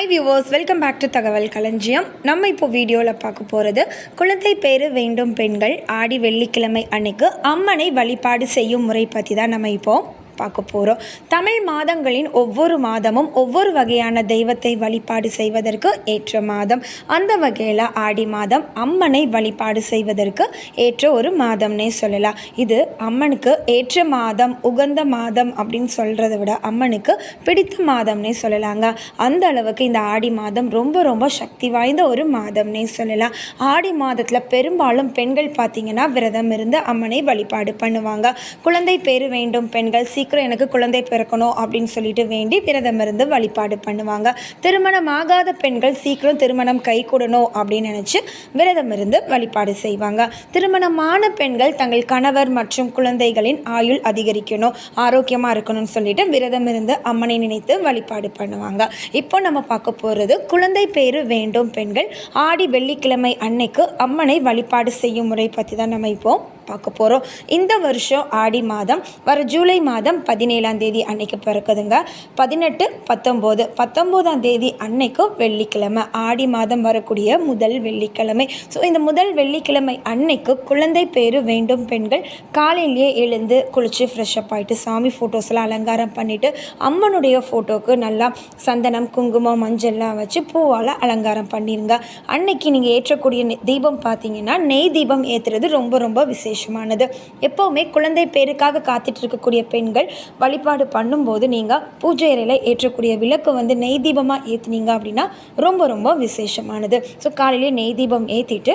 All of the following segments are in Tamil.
Hi viewers welcome back to தகவல் களஞ்சியம் நம்ம இப்போ வீடியோவில் பார்க்க போகிறது குழந்தை பேர் வேண்டும் பெண்கள் ஆடி வெள்ளிக்கிழமை அன்னைக்கு அம்மனை வழிபாடு செய்யும் முறை பற்றி தான் நம்ம இப்போது பார்க்க போகிறோம் தமிழ் மாதங்களின் ஒவ்வொரு மாதமும் ஒவ்வொரு வகையான தெய்வத்தை வழிபாடு செய்வதற்கு ஏற்ற மாதம். அந்த வகையில் ஆடி மாதம் அம்மனை வழிபாடு செய்வதற்கு ஏற்ற ஒரு மாதம்னே சொல்லலாம். இது அம்மனுக்கு ஏற்ற மாதம் உகந்த மாதம் அப்படின்னு சொல்கிறத விட அம்மனுக்கு பிடித்த மாதம்னே சொல்லலாங்க. அந்த அளவுக்கு இந்த ஆடி மாதம் ரொம்ப ரொம்ப சக்தி வாய்ந்த ஒரு மாதம்னே சொல்லலாம். ஆடி மாதத்தில் பெரும்பாலும் பெண்கள் பார்த்திங்கன்னா விரதம் இருந்து அம்மனை வழிபாடு பண்ணுவாங்க. குழந்தை பேர் வேண்டும் பெண்கள் சீக்கிரம் சீக்கிரம் எனக்கு குழந்தை பிறக்கணும் அப்படின்னு சொல்லிட்டு வேண்டி விரதம் இருந்து வழிபாடு பண்ணுவாங்க. திருமணம் ஆகாத பெண்கள் சீக்கிரம் திருமணம் கை கூடணும் அப்படின்னு நினச்சி விரதம் இருந்து வழிபாடு செய்வாங்க. திருமணமான பெண்கள் தங்கள் கணவர் மற்றும் குழந்தைகளின் ஆயுள் அதிகரிக்கணும் ஆரோக்கியமாக இருக்கணும்னு சொல்லிட்டு விரதம் இருந்து அம்மனை நினைத்து வழிபாடு பண்ணுவாங்க. இப்போ நம்ம பார்க்க போகிறது குழந்தை பேர் வேண்டும் பெண்கள். ஆடி வெள்ளிக்கிழமை அன்னைக்கு அம்மனை வழிபாடு செய்யும் முறை பற்றி தான் நம்ம இப்போ பார்க்க போகிறோம் இந்த வருஷம் ஆடி மாதம் வர ஜூலை மாதம் பதினேழாம் தேதி அன்னைக்கு பிறக்குதுங்க. பதினெட்டு பத்தொம்போது. பத்தொம்போதாம் தேதி அன்னைக்கும் வெள்ளிக்கிழமை. ஆடி மாதம் வரக்கூடிய முதல் வெள்ளிக்கிழமை. ஸோ இந்த முதல் வெள்ளிக்கிழமை அன்னைக்கு குழந்தை பேர் வேண்டும் பெண்கள் காலையிலேயே எழுந்து குளித்து ஃப்ரெஷ்அப் ஆகிட்டு சாமி ஃபோட்டோஸ்லாம் அலங்காரம் பண்ணிவிட்டு அம்மனுடைய ஃபோட்டோவுக்கு நல்லா சந்தனம் குங்குமம் மஞ்சள்லாம் வச்சு பூவால் அலங்காரம் பண்ணிடுங்க அன்னைக்கு நீங்கள் ஏற்றக்கூடிய தீபம் பார்த்தீங்கன்னா நெய் தீபம் ஏற்றுறது ரொம்ப ரொம்ப விசேஷம். விசேஷமானது எப்போவுமே குழந்தை பேருக்காக காத்துட்டு இருக்கக்கூடிய பெண்கள் வழிபாடு பண்ணும்போது நீங்கள் பூஜை அறையில் ஏற்றக்கூடிய விளக்கு வந்து நெய் தீபமாக ஏற்றுனீங்க அப்படின்னா ரொம்ப ரொம்ப விசேஷமானது. ஸோ காலையிலேயே நெய் தீபம் ஏற்றிட்டு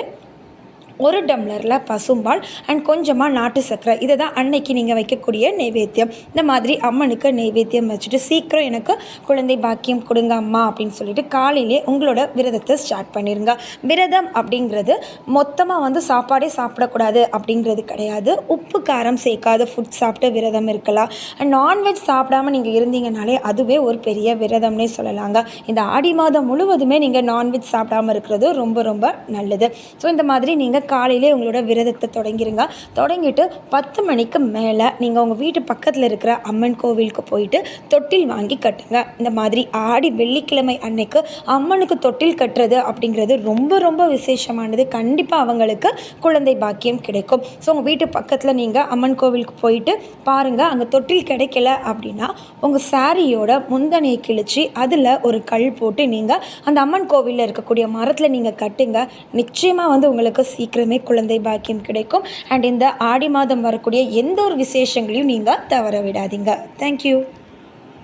ஒரு டம்ளரில் பசும்பால் அண்ட் கொஞ்சமாக நாட்டு சர்க்கரை. இதை தான் அன்னைக்கு நீங்கள் வைக்கக்கூடிய நைவேத்தியம். இந்த மாதிரி அம்மனுக்கு நைவேத்தியம் வச்சுட்டு சீக்கிரம் எனக்கு குழந்தை பாக்கியம் கொடுங்க அம்மா அப்படின்னு சொல்லிட்டு காலையிலே உங்களோட விரதத்தை ஸ்டார்ட் பண்ணிடுங்க விரதம் அப்படிங்கிறது மொத்தமாக வந்து சாப்பாடே சாப்பிடக்கூடாது அப்படிங்கிறது கிடையாது. உப்பு காரம் சேர்க்காத ஃபுட் சாப்பிட்டு விரதம் இருக்கலாம். அண்ட் நான்வெஜ் சாப்பிடாமல் நீங்கள் இருந்தீங்கனாலே அதுவே ஒரு பெரிய விரதம்னே சொல்லலாங்க. இந்த ஆடி மாதம் முழுவதுமே நீங்கள் நான்வெஜ் சாப்பிடாமல் இருக்கிறது ரொம்ப ரொம்ப நல்லது. ஸோ இந்த மாதிரி நீங்கள் காலையிலே உங்களோட விரதத்தை தொடங்கிடுங்க தொடங்கிட்டு பத்து மணிக்கு மேலே நீங்கள் உங்கள் வீட்டு பக்கத்தில் இருக்கிற அம்மன் கோவிலுக்கு போயிட்டு தொட்டில் வாங்கி கட்டுங்க. இந்த மாதிரி ஆடி வெள்ளிக்கிழமை அன்னைக்கு அம்மனுக்கு தொட்டில் கட்டுறது அப்படிங்கிறது ரொம்ப ரொம்ப விசேஷமானது. கண்டிப்பாக அவங்களுக்கு குழந்தை பாக்கியம் கிடைக்கும். ஸோ உங்கள் வீட்டு பக்கத்தில் நீங்கள் அம்மன் கோவிலுக்கு போயிட்டு பாருங்கள் அங்கே தொட்டில் கிடைக்கல அப்படின்னா உங்கள் சாரியோட முந்தனையை கிழிச்சு அதில் ஒரு கல் போட்டு நீங்கள் அந்த அம்மன் கோவிலில் இருக்கக்கூடிய மரத்தில் நீங்கள் கட்டுங்க. நிச்சயமாக வந்து உங்களுக்கு சீக்கிரம் சீக்கிரமே குழந்தை பாக்கியம் கிடைக்கும். அண்ட் இந்த ஆடி மாதம் வரக்கூடிய எந்த ஒரு விசேஷங்களையும் நீங்கள் தவற விடாதீங்க. தேங்க்யூ